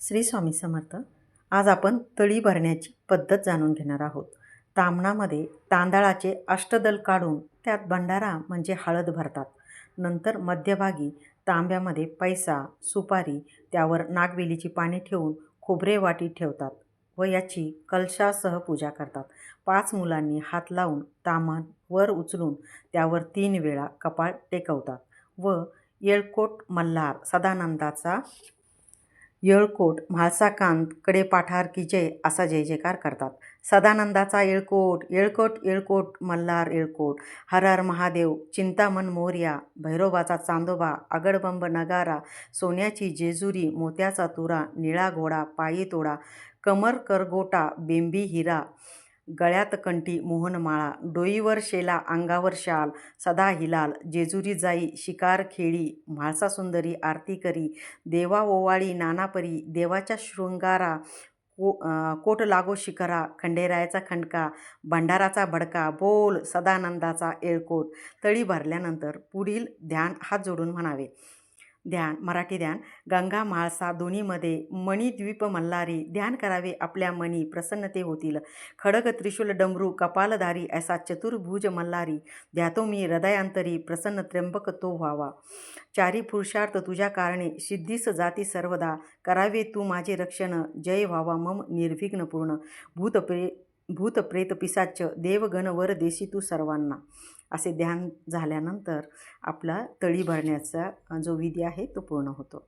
श्री स्वामी समर्थ. आज आपण तळी भरण्याची पद्धत जाणून घेणार आहोत. तामणामध्ये तांदळाचे अष्टदल काढून त्यात भंडारा म्हणजे हळद भरतात. नंतर मध्यभागी तांब्यामध्ये पैसा सुपारी त्यावर नागवेलीची पाने ठेवून खोबरे वाटी ठेवतात व याची कलशासह पूजा करतात. पाच मुलांनी हात लावून तामान वर उचलून त्यावर तीन वेळा कपाळ टेकवतात व येळकोट मल्हार सदानंदाचा येळकोट म्हाळसाकांत कडे पाठार की जय असा जय जयकार करतात. सदानंदाचा येळकोट येळकोट येळकोट मल्हार येळकोट हर हर महादेव चिंतामण मोर्या भैरोबाचा चांदोबा आगडबंब नगारा सोन्याची जेजुरी मोत्याचा तुरा निळा घोडा पायी तोडा कमर करगोटा बेंबी हिरा गळ्यात कंठी मोहनमाळा डोईवर शेला अंगावर शाल सदा हिलाल जेजुरी जाई शिकार खेळी म्हाळसासुंदरी आरती करी देवा ओवाळी नानापरी देवाच्या शृंगारा को कोट लागो शिखरा खंडेरायाचा खंडका भंडाराचा भडका बोल सदानंदाचा एळकोट तळी भरल्यानंतर पुढील ध्यान हात जोडून म्हणावे. ध्यान मराठी ध्यान. गंगा म्हाळसा दोन्हीमध्ये मणिद्वीप मल्हारी ध्यान करावे आपल्या मनी प्रसन्नते होतील. खडग त्रिशूल डमरू कपालधारी ऐसा चतुर्भुज मल्हारी. ध्यातो मी हृदयांतरी प्रसन्न त्र्यंबक तो व्हावा. चारी पुरुषार्थ तुझ्या कारणे सिद्धीस जाती सर्वदा. करावे तू माझे रक्षण. जय व्हावा मम निर्विघ्न पूर्ण भूतप्रे भूत प्रेत पिसाच देवगण वर देशी तू सर्वांना. असे ध्यान झाल्यानंतर आपला तळी भरण्याचा जो विधी आहे तो पूर्ण होतो.